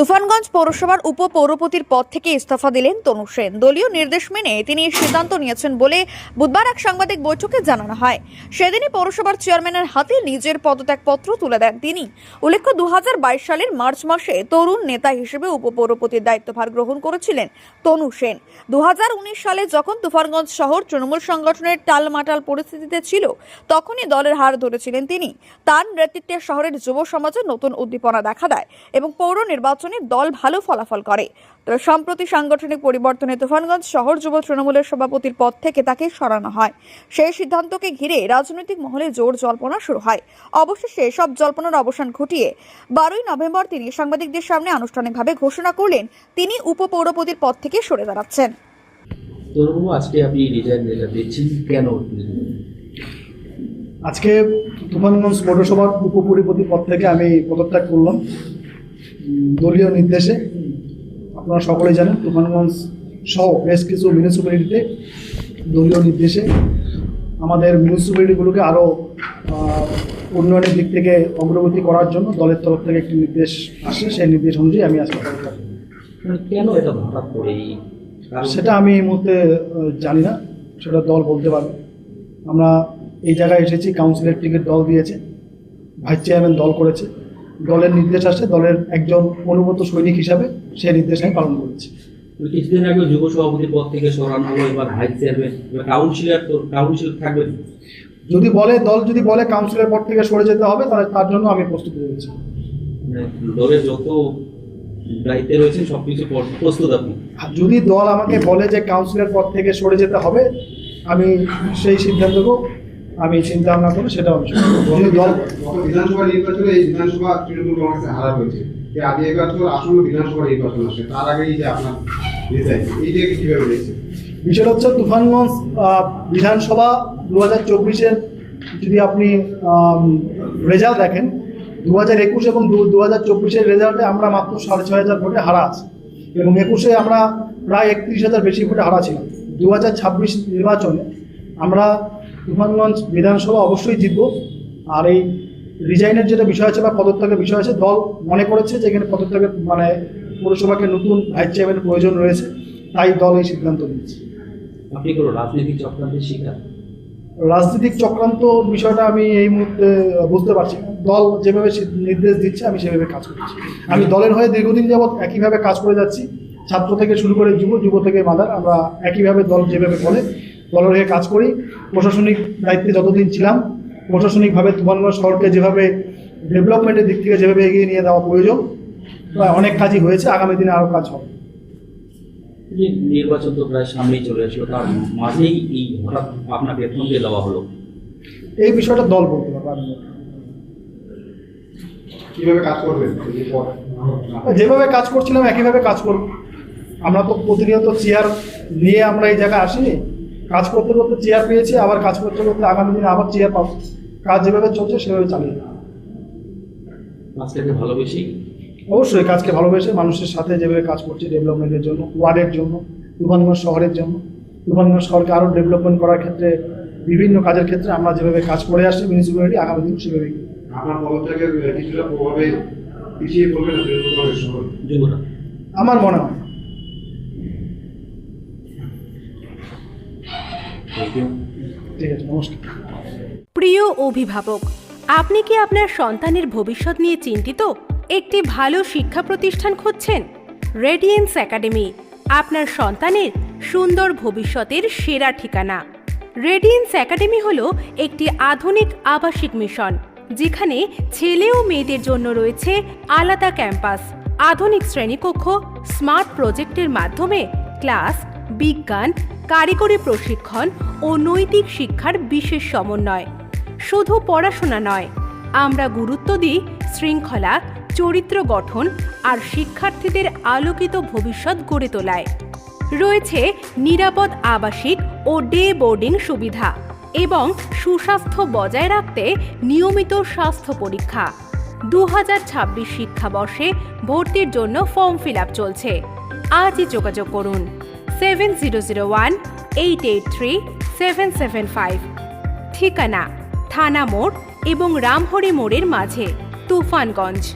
তুফানগঞ্জ পৌরসভার উপপৌরপতির পদ থেকে ইস্তফা দিলেন তনু সেন। দলীয় নির্দেশ মেনে তিনি এই সিদ্ধান্ত নিয়েছেন বলে বুধবার এক সাংবাদিক বৈঠকে জানানো হয়। সেদিনই পৌরসভার চেয়ারম্যানের হাতে নিজের পদত্যাগপত্র তুলে দেন তিনি। উল্লেখ্য, দুহাজার বাইশ সালের মার্চ মাসে তরুণ নেতা হিসেবে উপপৌরপতির দায়িত্বভার গ্রহণ করেছিলেন তনু সেন। দুহাজার উনিশ সালে যখন তুফানগঞ্জ শহর তৃণমূল সংগঠনের টালমাটাল পরিস্থিতিতে ছিল, তখনই দলের হার ধরেছিলেন তিনি। তার নেতৃত্বে শহরের যুব সমাজে নতুন উদ্দীপনা দেখা দেয় এবং পৌর নির্বাচনে দল ভালো ফলাফল করে। তবে সম্প্রতি সাংগঠনিক পরিবর্তনে তুফানগঞ্জ শহর যুব তৃণমূলের সভাপতির পদ থেকে তাকে সরানো হয়। সেই সিদ্ধান্তকে ঘিরে রাজনৈতিক মহলে জোর জল্পনা শুরু হয়। অবশেষে সব জল্পনার অবসান ঘটিয়ে বারোই নভেম্বর তিনি সাংবাদিকদের সামনে আনুষ্ঠানিকভাবে ঘোষণা করলেন তিনি উপপৌরপতির পদ থেকে সরে দাঁড়াচ্ছেন। আজকে আপনি রিজাইন দিচ্ছেন কেন আজকে তুফানগঞ্জ পৌরসভার উপপরিপতি পদ থেকে আমি পদত্যাগ করলাম। দলীয় নির্দেশে আপনারা সকলেই জানেন তুফানগঞ্জ সহ বেশ কিছু মিউনিসিপ্যালিটিতে দলীয় নির্দেশে আমাদের মিউনিসিপ্যালিটিগুলোকে আরও উন্নয়নের দিক থেকে অগ্রগতি করার জন্য দলের তরফ থেকে একটি নির্দেশ আসে। সেই নির্দেশ অনুযায়ী আমি আজকে কেন এটা হঠাৎ করে সেটা আমি এই মুহূর্তে জানি না। সেটা দল বলতে পারবে। আমরা এই জায়গায় এসেছি কাউন্সিলের টিকিট দল দিয়েছে ভাইস চেয়ারম্যান দল করেছে। দলের নির্দেশ আসে দলের একজন অনুগত সৈনিক হিসাবে সে নির্দেশ আমি পালন করেছি। কিছুদিন আগে যুব সভাপতির পদ থেকে সরানো হলো এবার ভাইস চেয়ারম্যান কাউন্সিলর তো কাউন্সিলর থাকবেন। যদি বলে দল যদি বলে কাউন্সিলের পর থেকে সরে যেতে হবে তাহলে তার জন্য আমি প্রস্তুত রয়েছি। মানে দলের যত দায়িত্বে রয়েছেন সবকিছু পর- প্রস্তুত আপনি। আর যদি দল আমাকে বলে যে কাউন্সিলের পর থেকে সরে যেতে হবে আমি সেই সিদ্ধান্তকেও আমি চিন্তা ভাবনা করে সেটাও আমি দল বিধানসভা নির্বাচনে এই বিধানসভা তৃণমূল কংগ্রেসে হারা হয়েছে এই আগে এবছর আসন্ন বিধানসভা নির্বাচন আসে তার আগেই যে আপনার রিজাইন এইটাকে কীভাবে দেখছেন বিষয়টা হচ্ছে তুফানগঞ্জ বিধানসভা দু হাজার চব্বিশের যদি আপনি রেজাল্ট দেখেন দু হাজার একুশ এবং দু হাজার চব্বিশের রেজাল্টে আমরা মাত্র সাড়ে ছয় হাজার ভোটে হারা আছি। এবং একুশে আমরা প্রায় একত্রিশ হাজার বেশি ভোটে হারা ছিলাম। দু হাজার ছাব্বিশ নির্বাচনে আমরা তুফানগঞ্জ বিধানসভা অবশ্যই জিতব। আর এই রিজাইনের যেটা বিষয় আছে বা পদত্যাগের বিষয় আছে দল মনে করেছে যে এখানে পদত্যাগের মানে পৌরসভাকে নতুন ভাইস চেয়ারম্যানের প্রয়োজন রয়েছে তাই দল এই সিদ্ধান্ত নিয়েছে। আপনি কোনো রাজনৈতিক চক্রান্তের শিকার? রাজনৈতিক চক্রান্ত বিষয়টা আমি এই মুহূর্তে বুঝতে পারছি দল যেভাবে নির্দেশ দিচ্ছে আমি সেভাবে কাজ করছি। আমি দলের হয়ে দীর্ঘদিন যাবৎ একইভাবে কাজ করে যাচ্ছি। ছাত্র থেকে শুরু করে যুব যুব থেকে মাদার আমরা একইভাবে দল যেভাবে বলে দলের হয়ে কাজ করি। প্রশাসনিক দায়িত্বে যতদিন ছিলাম প্রশাসনিকভাবে তুফানগঞ্জ শহরকে যেভাবে ডেভেলপমেন্টের দিক থেকে যেভাবে এগিয়ে নিয়ে দেওয়া প্রয়োজন প্রায় অনেক কাজই হয়েছে আগামী দিনে আরও কাজ হবে। নির্বাচন তো প্রায় সামনেই চলে আসলো তার মাঝেই এই হঠাৎ আপনাকে থমকে দেওয়া হলো। এই বিষয়টা দল বলতে পারবে আমি। কীভাবে কাজ করবেন? যেভাবে কাজ করছিলাম একইভাবে কাজ করব। আমরা তো প্রতিনিয়ত চেয়ার নিয়ে আমরা এই জায়গায় আসিনি। কাজ করতে করতে চেয়ার পেয়েছি আবার কাজ করতে করতে আগামী দিনে আবার চেয়ার পাবো। কাজ যেভাবে চলছে সেভাবে চালিয়ে। কাজটাকে ভালোবেসেই অবশ্যই কাজকে ভালোবেসে মানুষের সাথে যেভাবে কাজ করছে ডেভেলপমেন্টের জন্য ওয়ার্ডের জন্য তুফানগঞ্জ শহরের জন্য। তুফানগঞ্জ শহরকে আরও ডেভেলপমেন্ট করার ক্ষেত্রে বিভিন্ন কাজের ক্ষেত্রে আমরা যেভাবে কাজ করে আসছি মিউনিসিপ্যালিটি আগামী দিন পদত্যাগের কিছুটা প্রভাবে পিছিয়ে পড়বে না আমার মনে হয়। থ্যাংক ইউ ঠিক আছে নমস্কার। প্রিয় অভিভাবক আপনি কি আপনার সন্তানের ভবিষ্যৎ নিয়ে চিন্তিত? একটি ভালো শিক্ষা প্রতিষ্ঠান খুঁজছেন? রেডিয়েন্স একাডেমি আপনার সন্তানের সুন্দর ভবিষ্যতের সেরা ঠিকানা। রেডিয়েন্স একাডেমি হল একটি আধুনিক আবাসিক মিশন যেখানে ছেলে ও মেয়েদের জন্য রয়েছে আলাদা ক্যাম্পাস আধুনিক শ্রেণীকক্ষ স্মার্ট প্রজেক্টের মাধ্যমে ক্লাস বিজ্ঞান কারিগরি প্রশিক্ষণ ও নৈতিক শিক্ষার বিশেষ সমন্বয়। শুধু পড়াশোনা নয়, আমরা গুরুত্ব দিই শৃঙ্খলা, চরিত্র গঠন আর শিক্ষার্থীদের আলোকিত ভবিষ্যৎ গড়ে তোলায়। রয়েছে নিরাপদ আবাসিক ও ডে বোর্ডিং সুবিধা এবং সুস্বাস্থ্য বজায় রাখতে নিয়মিত স্বাস্থ্য পরীক্ষা। দু হাজার ছাব্বিশ শিক্ষাবর্ষে ভর্তির জন্য ফর্ম ফিল আপ চলছে। আজই যোগাযোগ করুন, seven zero zero one, eight eight three seven seven five. ঠিকানা থানা মোড় এবং রামহরি মোড়ের মাঝে তুফানগঞ্জ।